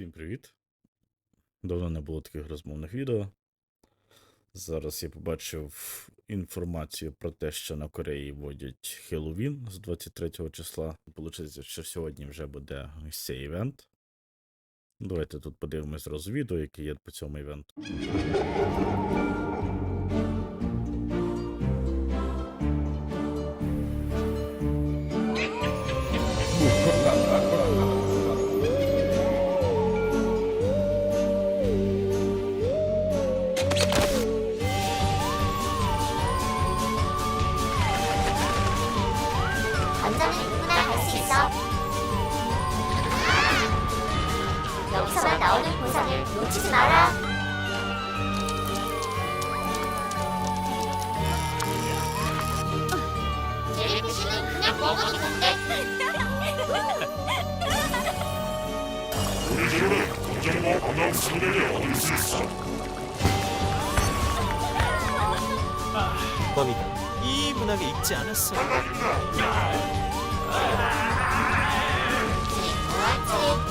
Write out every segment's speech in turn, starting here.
Всім привіт. Давно не було таких розмовних відео. Зараз я побачив інформацію про те, що на Кореї вводять Хеллоуін з 23 числа. Получається, що сьогодні вже буде ось цей івент. Давайте тут подивимось зразу відео, яке є по цьому івенту. 놓치지 마라. 젤리피쉬는 그냥 먹어도 된대. 우리들은 공정모 관광 상대를 얻을 수 있어. 범이다. 이 문학에 읽지 않았어. 트릭 트릭.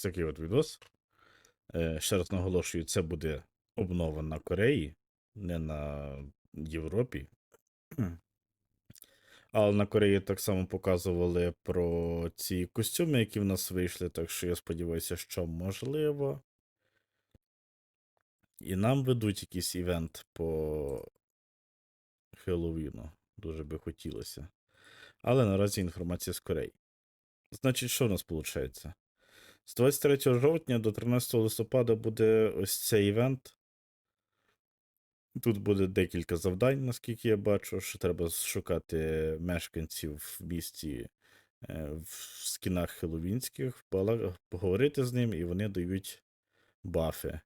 Ось такий от відос. Е, ще раз наголошую, це буде обнова на Кореї, не на Європі. Але на Кореї так само показували про ці костюми, які в нас вийшли, так що я сподіваюся, що можливо. І нам ведуть якийсь івент по Хеллоуіну. Дуже би хотілося. Але наразі інформація з Кореї. Значить, що в нас виходить? З 23 жовтня до 13 листопада буде ось цей івент. Тут буде декілька завдань, наскільки я бачу, що треба шукати мешканців в місті е, в скінах хеловінських, поговорити з ним, і вони дають бафи.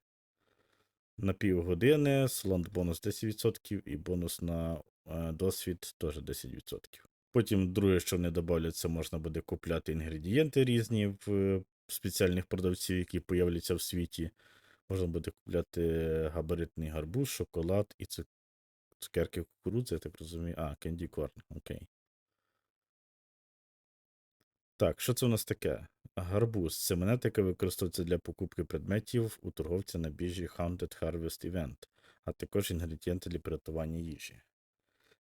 На півгодини, слот бонус 10% і бонус на е, досвід теж 10%. Потім друге, що вони додавлять, це можна буде купляти інгредієнти різні в спеціальних продавців, які появляться в світі. Можна буде купляти габаритний гарбуз, шоколад і цукерки кукурудзи, я так розумію. А, кенді корн, окей. Так, що це у нас таке? Гарбуз. Це монета, яка використовується для покупки предметів у торговця на біржі Haunted Harvest Event, а також інгредієнти для приготування їжі.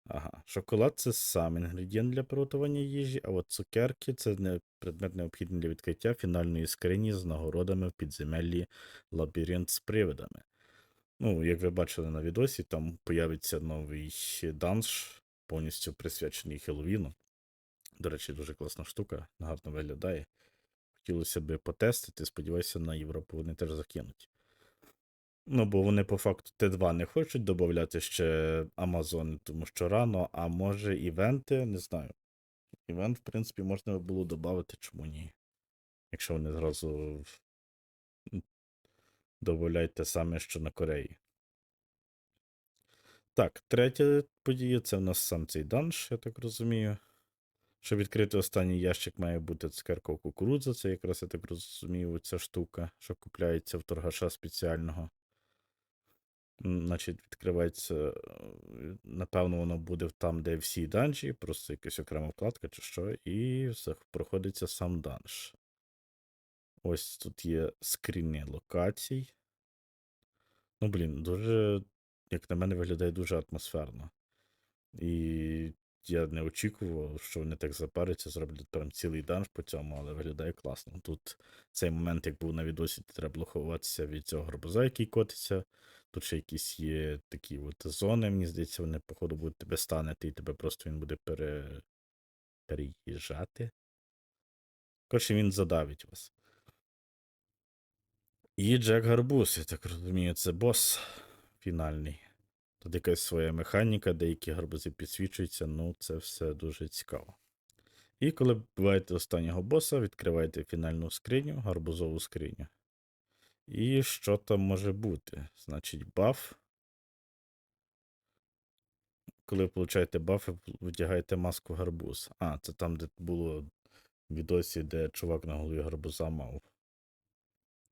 Ага. Шоколад це сам інгредієнт для приготування їжі, а от цукерки це не предмет необхідний для відкриття фінальної скрині з нагородами в підземеллі лабіринт з привидами. Ну, як ви бачили на відосі, там появиться новий данж, повністю присвячений Хеллоуіну. До речі, дуже класна штука, гарно виглядає. Хотілося б потестити, сподіваюся, на Європу вони теж закинуть. Ну, бо вони по факту Т2 не хочуть додати ще Амазони, тому що рано, а може івенти, не знаю. Івент, в принципі, можна було додати, чому ні. Якщо вони зразу додають те саме, що на Кореї. Так, третя подія це в нас сам цей данж, я так розумію. Щоб відкрити останній ящик, має бути цукерка кукурудза. Це якраз, я так розумію, ця штука, що купляється в торгаша спеціального. Значить, відкривається. е, Напевно, воно буде там, де всі данжі, просто якась окрема вкладка чи що, і все, проходиться сам данж. Ось тут є скріни локацій. Ну, блін, дуже, як на мене, виглядає дуже атмосферно. І я не очікував, що вони так запаряться, зроблять прям цілий данж по цьому, але виглядає класно. Тут цей момент, як був на відосі, треба було від цього гарбуза, який котиться. Тут ще якісь є такі от зони, мені здається, вони, походу, будуть тебе станити, і тебе просто він буде пере... переїжджати. Коротше, він задавить вас. І Джек Гарбуз, я так розумію, це бос фінальний. Тут якась своя механіка, деякі гарбузи підсвічуються, ну це все дуже цікаво. І коли вбиваєте останнього боса, відкриваєте фінальну скриню, гарбузову скриню. І що там може бути? Значить, баф. коли получаєте бафи, вдягаєте маску гарбуз. А, це там, де було в відосі, де чувак на голові гарбуза мав.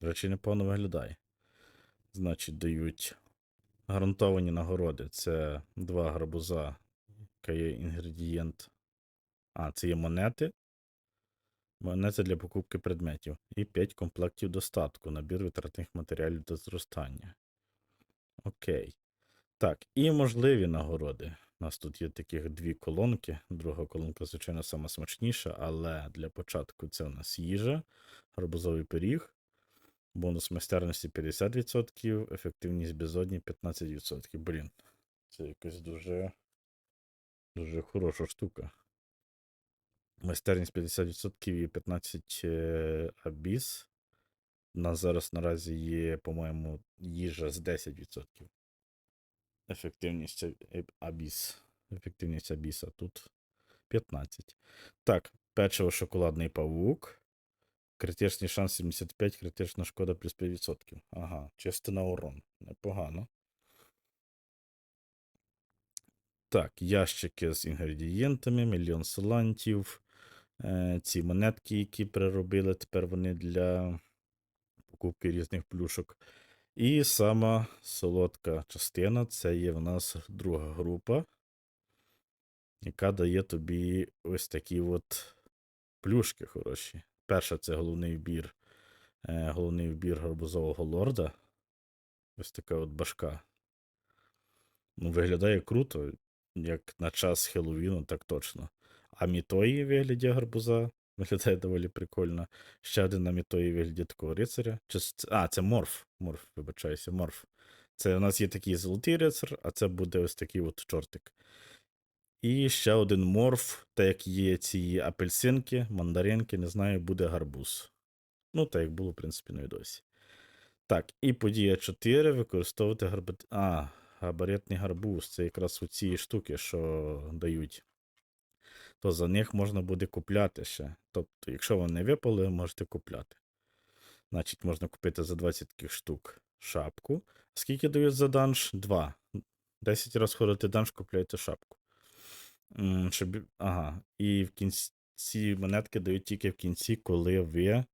До речі, непогано виглядає. Значить, дають гарантовані нагороди. Це два гарбуза, яка є інгредієнт. А, це є монети. Монети для покупки предметів. І 5 комплектів достатку. Набір витратних матеріалів до зростання. Окей. Так, і можливі нагороди. У нас тут є таких дві колонки. Друга колонка, звичайно, сама смачніша, але для початку це у нас їжа, гарбузовий пиріг, бонус майстерності 50%, ефективність безодні 15%. Блін, це якась дуже, дуже хороша штука. Майстерність 50% і 15 е, абіс. У нас зараз наразі є, по-моєму, їжа з 10%. Ефективність абіс. Ефективність абіса тут 15. Так, печиво шоколадний павук. Критичний шанс 75, критична шкода плюс 5%. Ага, чисто на урон. Непогано. Так, ящики з інгредієнтами, мільйон селантів. Е, ці монетки, які переробили, тепер вони для покупки різних плюшок. І сама солодка частина це є в нас друга група, яка дає тобі ось такі от плюшки хороші. Перша це головний вбір, е, головний вбір гарбузового лорда. Ось така от башка. Ну, виглядає круто, як на час Хеллоуіну, так точно. А мітої вигляді гарбуза виглядає доволі прикольно. Ще один на мітої вигляді такого рицаря. Чи, а, це морф. Морф, вибачаюся, морф. Це у нас є такий золотий рицар, а це буде ось такий от чортик. І ще один морф, так як є ці апельсинки, мандаринки, не знаю, буде гарбуз. Ну, так як було, в принципі, на відосі. Так, і подія 4 використовувати гарбат... А, габаритний гарбуз. Це якраз оці штуки, що дають. То за них можна буде купляти ще. Тобто, якщо вони випали, можете купляти. Значить, можна купити за 20 таких штук шапку. Скільки дають за данж? 2. 10 разів ходите данж, купляєте шапку. Щоб... Ага. І в кінці ці монетки дають тільки в кінці, коли ви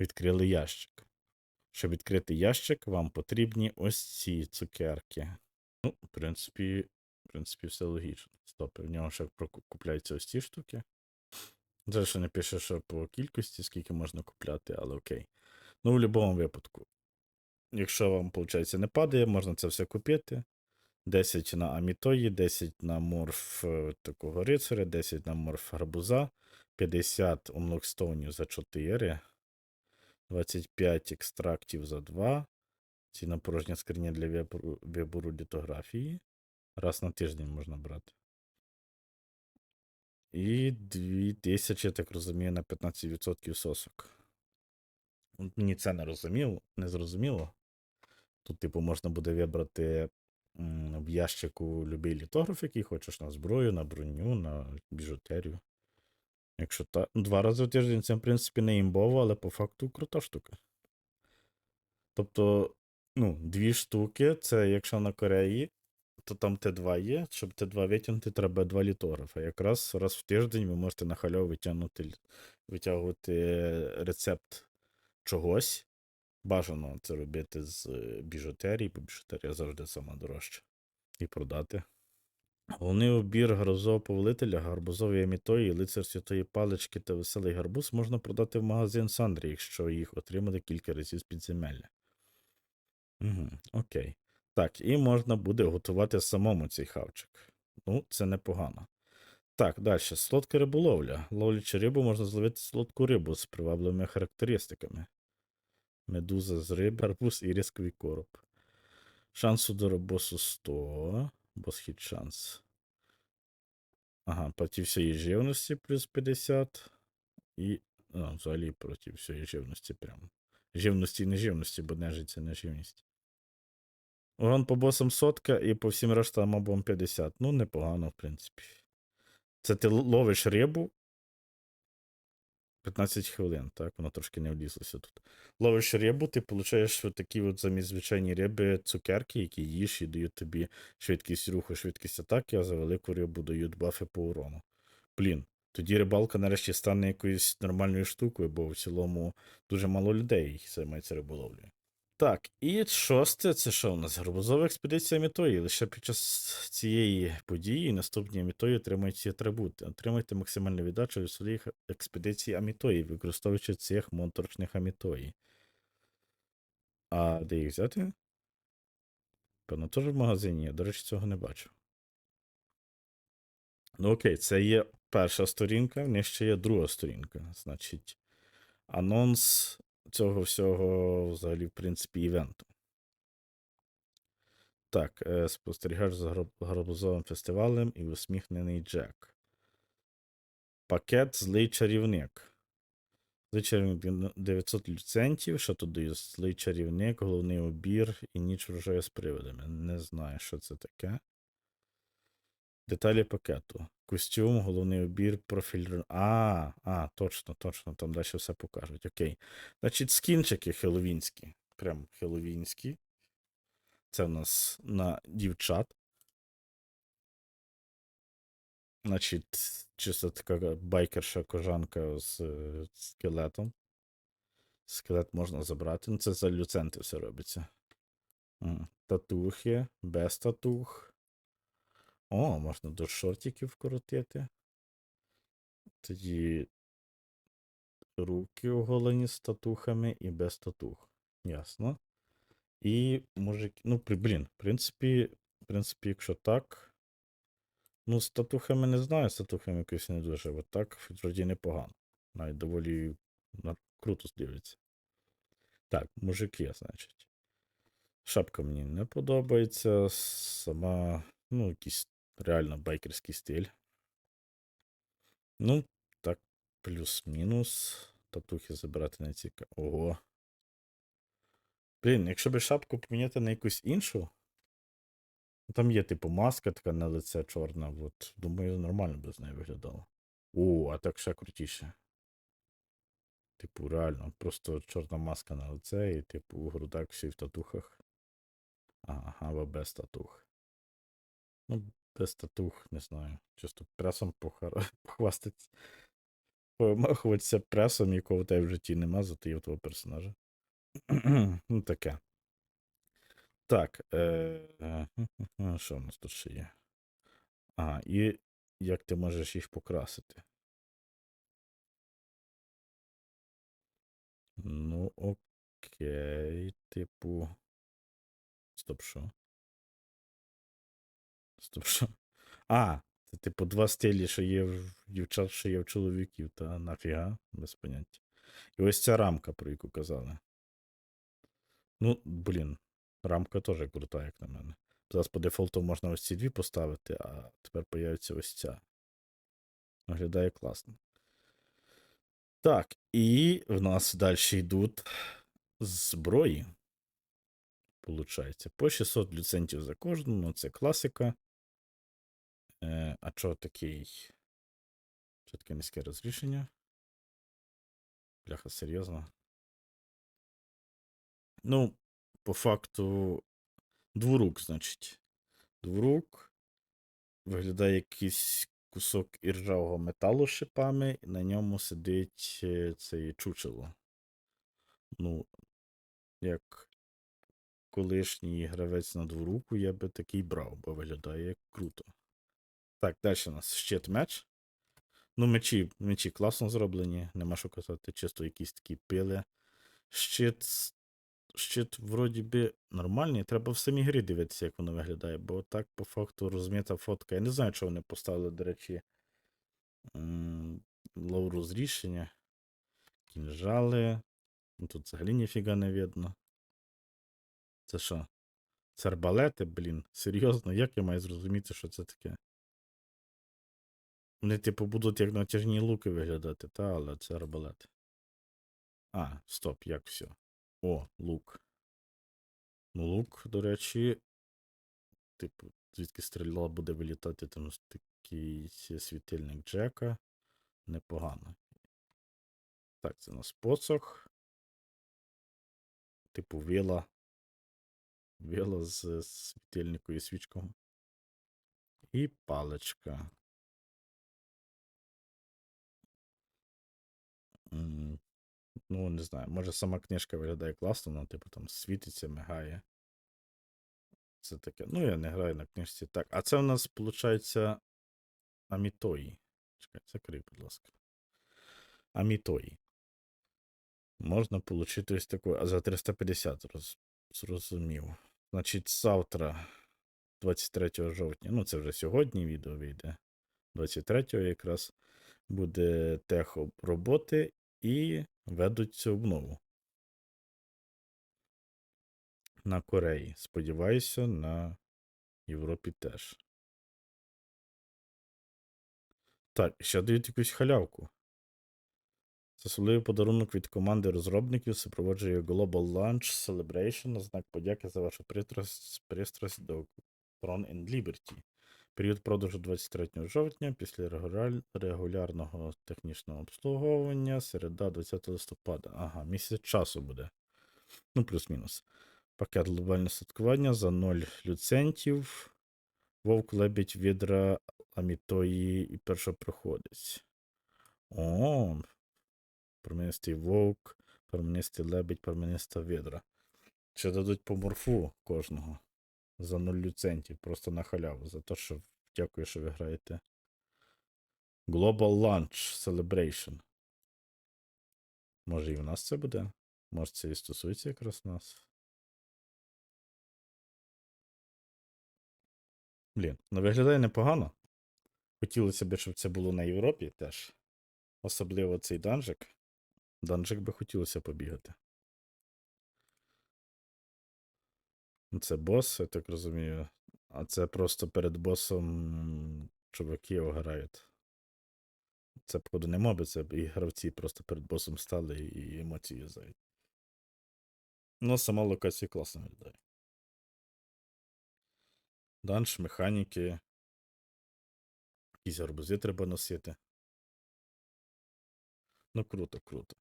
відкрили ящик. Щоб відкрити ящик, вам потрібні ось ці цукерки. Ну, в принципі, в принципі, все логічно. Стоп, в нього ще купляються ось ці штуки. Зараз ще не пише, що по кількості, скільки можна купляти, але окей. Ну, в будь-якому випадку. Якщо вам, виходить, не падає, можна це все купити. 10 на амітої, 10 на морф е, такого рицаря, 10 на морф гарбуза, 50 унлокстоунів за 4, 25 екстрактів за 2. Ціна порожня скриня для вибору, літографії. Раз на тиждень можна брати. І 2000, я так розумію, на 15% сосок. Мені це не розуміло, не зрозуміло. Тут, типу, можна буде вибрати в ящику любий літограф, який хочеш на зброю, на броню, на біжутерію. Якщо та... два рази в тиждень це, в принципі, не імбово, але по факту крута штука. Тобто, ну, дві штуки, це якщо на Кореї, то там Т2 є. Щоб Т2 витягнути, треба два літографа. Якраз раз в тиждень ви можете на хальов витягнути, витягувати рецепт чогось. Бажано це робити з е, біжутерії, бо біжутерія завжди сама дорожча. І продати. Головний обір гарбузового повелителя, гарбузової амітої, лицар святої палички та веселий гарбуз можна продати в магазин Сандрі, якщо їх отримали кілька разів з підземелля. Угу, окей. Так, і можна буде готувати самому цей хавчик. Ну, це непогано. Так, далі. Солодка риболовля. Ловлячи рибу, можна зловити солодку рибу з привабливими характеристиками. Медуза з риби, арбуз і різковий короб. Шансу до робосу 100. Босхід шанс. Ага, проти всієї живності плюс 50. І. А, взагалі проти всієї живності прям. Живності і неживності, бо нежить це не живність. Урон по босам сотка і по всім рештам мобам 50. Ну, непогано, в принципі. Це ти ловиш рибу. 15 хвилин, так? Воно трошки не влізлося тут. Ловиш рибу, ти получаєш такі от замість звичайні риби цукерки, які їш і дають тобі швидкість руху, швидкість атаки, а за велику рибу дають бафи по урону. Блін, тоді рибалка нарешті стане якоюсь нормальною штукою, бо в цілому дуже мало людей займається риболовлею. Так, і шосте, це що у нас? Гарбузова експедиція Мітої. Лише під час цієї події наступні Амітої отримують ці атрибути. Отримайте максимальну віддачу від своїх експедицій Амітої, використовуючи цих моторчних Амітої. А де їх взяти? Певно, теж в магазині. Я, до речі, цього не бачу. Ну окей, це є перша сторінка, в них ще є друга сторінка. Значить, анонс цього всього, взагалі, в принципі, івенту. Так, е, спостерігач за гарбузовим фестивалем і усміхнений Джек. Пакет злий чарівник. Злий чарівник 900 ліцентів. Що тут дає? Злий чарівник, головний обір і ніч врожаю з привидами. Не знаю, що це таке. Деталі пакету. Костюм, головний обір, профіль. А, а, точно, точно, там далі все покажуть. Окей. Значить, скінчики хеловінські. Прям хеловінські. Це в нас на дівчат. Значить, чисто така байкерша кожанка з скелетом. Скелет можна забрати. Ну, це за люценти все робиться. Татухи, без татух. О, можна до шортиків вкоротити. Тоді руки оголені з татухами і без татух. Ясно. І мужик. Ну, блін, в принципі, в принципі, якщо так. Ну, з татухами не знаю, з татухами якось не дуже. От так вроді непогано. Навіть доволі круто дивиться. Так, мужики, значить. Шапка мені не подобається. Сама, ну, якийсь реально байкерський стиль. Ну, так, плюс-мінус. Татухи забирати не цікаво. Ого. Блін, якщо би шапку поміняти на якусь іншу. ну, Там є, типу, маска така на лице чорна. От, думаю, нормально би з нею виглядало. О, а так ще крутіше. Типу, реально, просто чорна маска на лице, і, типу, грудак всі в татухах. Ага, або без татух. Ну, без татух, не знаю. Чисто пресом похар... похвастатися. Помахуватися пресом, якого в тебе в житті нема, зато є твого персонажа. ну, таке. Так. Е... Що в нас тут ще є? Ага, і як ти можеш їх покрасити? Ну, окей, типу. Стоп, що? Стоп, що? А, це типу два стилі, що є в дівчат, що є в чоловіків, та нафіга, без поняття. І ось ця рамка, про яку казали. Ну, блін, рамка теж крута, як на мене. Зараз по дефолту можна ось ці дві поставити, а тепер появиться ось ця. Виглядає класно. Так, і в нас далі йдуть зброї. Получається, по 600 люцентів за кожну, ну це класика. Е, а чого такий? Що таке низьке розрішення? Бляха, серйозно. Ну, по факту, двурук, значить. Двурук. Виглядає якийсь кусок іржавого металу шипами, і на ньому сидить е, цей чучело. Ну, як колишній гравець на двуруку, я би такий брав, бо виглядає круто. Так, далі у нас щит меч. Ну, мечі, мечі класно зроблені, нема що казати, чисто якісь такі пили. Щит. Щит, вроді би, нормальний. Треба в самій грі дивитися, як воно виглядає, бо так, по факту, розміта фотка. Я не знаю, чого вони поставили, до речі, м, лоу розрішення. Кінжали. Ну, Тут взагалі ніфіга не видно. Це що? Це арбалети, блін. Серйозно, як я маю зрозуміти, що це таке? Вони, типу, будуть як натяжні луки виглядати, та, але це арбалет. А, стоп, як все. О, лук. Ну, лук, до речі, типу, звідки стріла буде вилітати, там такий світильник Джека. Непогано. Так, це у нас посох. Типу вила. Вила з світильникою і свічком. І паличка. Ну, не знаю, може сама книжка виглядає класно, вона, типу, там світиться, мигає. Це таке. Ну, я не граю на книжці. Так, а це у нас, виходить, Амітої. Чекай, закрий, будь ласка. Амітої. Можна отримати ось таку, а за 350 роз, зрозумів. Значить, завтра, 23 жовтня, ну це вже сьогодні відео вийде. 23 якраз буде тех роботи і ведуть цю обнову. На Кореї. Сподіваюся, на Європі теж. Так, ще дають якусь халявку. Це особливий подарунок від команди розробників супроводжує Global Launch Celebration на знак подяки за вашу пристрасть, пристрасть до Tron and Liberty. Період продажу 23 жовтня після регулярного технічного обслуговування, середа 20 листопада. Ага, місяць часу буде. Ну, плюс-мінус. Пакет глобальне святкування за 0 люцентів. Вовк, лебідь, відра, амітої і першопроходець. О, променистий вовк, променистий лебідь, промениста відра. Ще дадуть по морфу кожного за 0 люцентів, просто на халяву. За те, що дякую, що ви граєте. Global Launch Celebration. Може і в нас це буде? Може це і стосується якраз нас. Блін, ну виглядає непогано. Хотілося б, щоб це було на Європі теж. Особливо цей данжик. Данжик би хотілося побігати. Це бос, я так розумію. А це просто перед босом чуваки грають. Це, походу, не моби, це і гравці просто перед босом стали і емоції юзають. Ну, сама локація класно виглядає. Данж, механіки. Якісь гарбузи треба носити. Ну, круто, круто.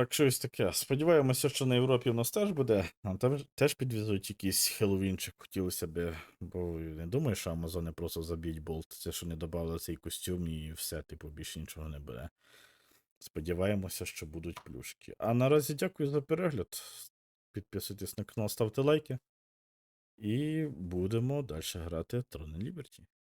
Так, щось таке. Сподіваємося, що на Європі у нас теж буде. Нам там теж підвезуть якийсь хеллоуінчик, хотілося б. Бо не думаю, що Амазони просто заб'ють болт. Це що не додали цей костюм і все, типу, більше нічого не буде. Сподіваємося, що будуть плюшки. А наразі дякую за перегляд. Підписуйтесь на канал, ставте лайки. І будемо далі грати Tron Liberty.